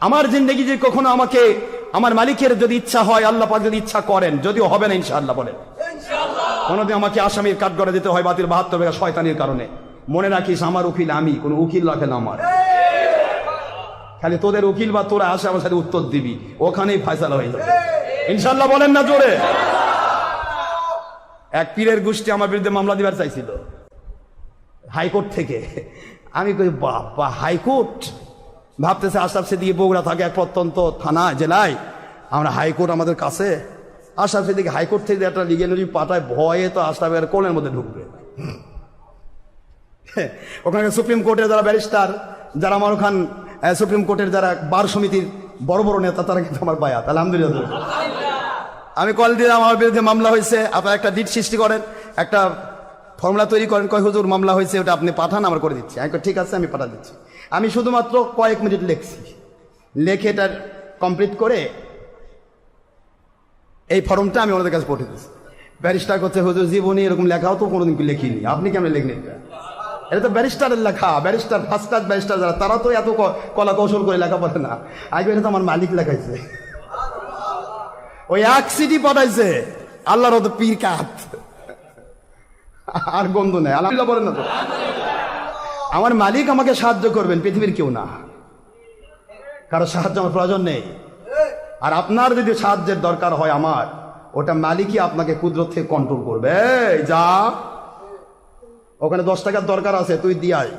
আমার জিন্দগি যে কখনো আমাকে, আমার মালিকের যদি ইচ্ছা হয়, আল্লাহ পাক যদি ইচ্ছা করেন, যদিও হবে না, ইনশাআল্লাহ বলেন। কোনোদিন আমাকে আসামির কাঠ করে দিতে হয়, বাতিল বাহাত্তর বেলা শয়তানির কারণে। মনে রাখিস, আমার উকিল আমি, কোনো উকিল রাখে না আমার। খালি তোদের উকিল বা তোরা আসে, আমার সাথে উত্তর দিবি। ওখানেই ফয়সালা হয়ে যাবে। ইনশাল্লাহ বলেন না জোরে। এক পীরের গোষ্ঠী আমার বিরুদ্ধে মামলা দিবার চাইছিল। হাইকোর্ট থেকে। আমি কই বাবা হাইকোর্ট? ভাবতেছে আশরাফ সিদ্দিকি বগুড়া থাকে এক প্রত্যন্ত থানা, জেলায়। আমরা হাইকোর্ট আমাদের কাছে। আশরাফ সিদ্দিকি হাইকোর্ট থেকে একটা লিগেল পাঠায়, ভয়ে তো আশরাফের কোলের মধ্যে ঢুকবে ওখানে সুপ্রিম কোর্টের যারা ব্যারিস্টার, যারা আমার ওখান সুপ্রিম কোর্টের যারা বার সমিতির বড় বড় নেতা, তারা কিন্তু আমার বায়াত, আলহামদুলিল্লাহ। আমি কল দিলাম, আমার বিরুদ্ধে মামলা হয়েছে। আপনারা একটা ডিট সৃষ্টি করেন, একটা ফর্মুলা তৈরি করেন, কয়, হুজুর, মামলা হয়েছে, ওটা আপনি পাঠান, আমার করে দিচ্ছি। আমি ঠিক আছে, আমি পাঠা দিচ্ছি। আমি শুধুমাত্র কয়েক মিনিট লিখছি। লেখে এটা কমপ্লিট করে এই ফর্মটা আমি ওনাদের কাছে পঠিয়ে দিচ্ছি। ব্যারিস্টার করছে, হুজুর, জীবনে এরকম লেখাও তো কোনোদিন লেখিনি। আপনি কেমন লেখেন এটা? এটা তো ব্যারিস্টারের লেখা। ব্যারিস্টার ফার্স্ট ক্লাস ব্যারিস্টার যারা, তারা তো এত কলা কৌশল করে লেখা পড়ে না। আগে এটা তো আমার মালিক লেখাইছে। ওই এক সিটি পাঠাইছে। আল্লাহর পীর কাত। আর গন্ধ নেই। আলহামদুলিল্লাহ বলেন না তো। আমার মালিক আমাকে সাহায্য করবেন, পৃথিবীর কেউ না। কারও সাহায্য আমার প্রয়োজন নেই। আর আপনার যদি সাহায্যের দরকার হয় আমার, ওটা মালিকই আপনাকে কুদরত থেকে কন্ট্রোল করবে। যা। ওখানে দশ টাকার দরকার আছে, তুই দিয়াই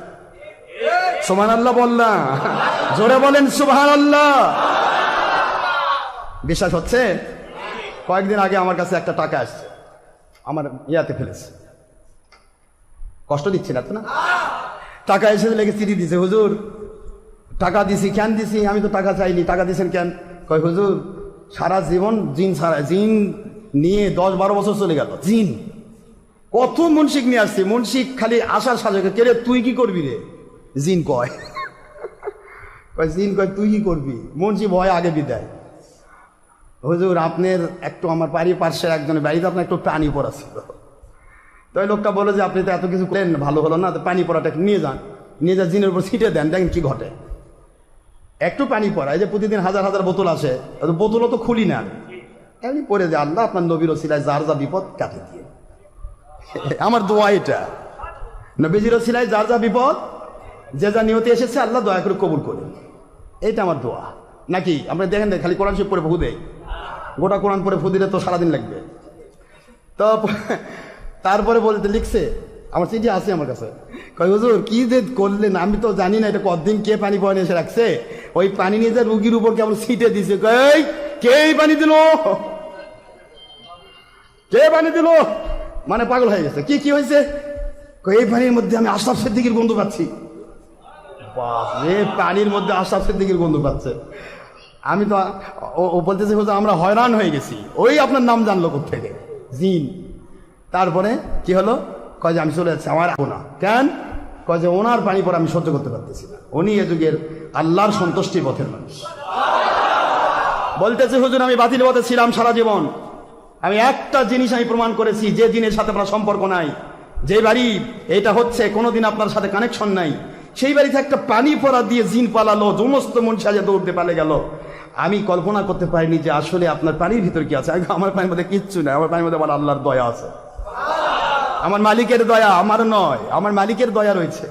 সুবহান আল্লাহ বল না। জোরে বলেন সুবহান আল্লাহ বিশ্বাস হচ্ছে? কয়েকদিন আগে আমার কাছে একটা টাকা আসছে। আমার ইয়াতে ফেলেছে। কষ্ট দিচ্ছে না তো না টাকা এসে লেগে চিঠি দিছে, হুজুর, টাকা দিছি, কেন দিছি? আমি তো টাকা চাইনি, টাকা দিছেন কেন? কয়, হুজুর, সারা জীবন জিন সারা জিন নিয়ে দশ বারো বছর চলে গেল, জিন। কত মুন্সিক নিয়ে আসছি, মুন্সিক খালি আসার সাজে কে রে তুই কি করবি রে? জিন কয়। কয়, জিন কয়, তুই কি করবি? মুন্সি ভয় আগে বিদায়। হুজুর, আপনার একটু আমার বাড়ি পার্শ্বের একজনের বাড়িতে আপনার একটু পানি পড়া ছিল তো ওই লোকটা বলে যে, আপনি তো এত কিছু করেন ভালো হলো না, তো পানি পড়াটাকে নিয়ে যান। নিয়ে যা জিনের উপর ছিটে দেন, দেখেন কি ঘটে। একটু পানি পড়া, এই যে প্রতিদিন হাজার হাজার বোতল আসে বোতলও তো খুলি না এমনি পড়ে যে আল্লাহ আপনার নবীর ওসিলায় যার যা বিপদ কাটে দিয়ে। আমার দোয়া এটা। নবীজির ওসিলায় যার যা বিপদ, যে যা নিয়তে এসেছে, আল্লাহ দয়া করে কবুল করে। এইটা আমার দোয়া। নাকি, আপনি দেখেন খালি কোরআন শিব পরে ফু গোটা কোরআন পরে ফু দিলে তো সারাদিন লাগবে। তো তারপরে বলতে লিখছে। আমার চিঠি আছে আমার কাছে। কয়, হুজুর, কি যে করলেন? আমি তো জানি না এটা কতদিন কে পানি পয়নে এসে রাখছে। ওই পানি নিয়ে যে রুগীর উপর কেমন সিটে দিছে। কই কে পানি দিল? কে পানি দিল? মানে পাগল হয়ে গেছে। কি কি হয়েছে? এই পানির মধ্যে আমি আশরাফ সিদ্দিকির গন্ধ পাচ্ছি। পানির মধ্যে আশরাফ সিদ্দিকির গন্ধ পাচ্ছে। আমি তো, ও- বলতেছে আমরা হয়রান হয়ে গেছি। ওই আপনার নাম জানলো থেকে জিন। তারপরে কি হলো? কয় যে আমি চলে যাচ্ছি, আমার না। কেন? কয় যে ওনার পানি পর আমি সহ্য করতে পারতেছি না। উনি এ যুগের আল্লাহর সন্তুষ্টি পথের মানুষ। বলতেছে, হুজুর, আমি বাতিল পথে ছিলাম সারা জীবন। আমি একটা জিনিস আমি প্রমাণ করেছি, যে জিনের সাথে আপনার সম্পর্ক নাই। যে বাড়ি, এটা হচ্ছে, কোনোদিন আপনার সাথে কানেকশন নাই। সেই বাড়িতে একটা পানি পড়া দিয়ে জিন পালালো, সমস্ত মন সাজে দৌড়তে পালে গেল। আমি কল্পনা করতে পারিনি যে আসলে আপনার পানির ভিতর কি আছে। আমার পানির মধ্যে কিচ্ছু নাই, আমার পানির মধ্যে আমার আল্লাহর দয়া আছে। আমার মালিকের দয়া আমার নয় আমার মালিকের দয়া রয়েছে।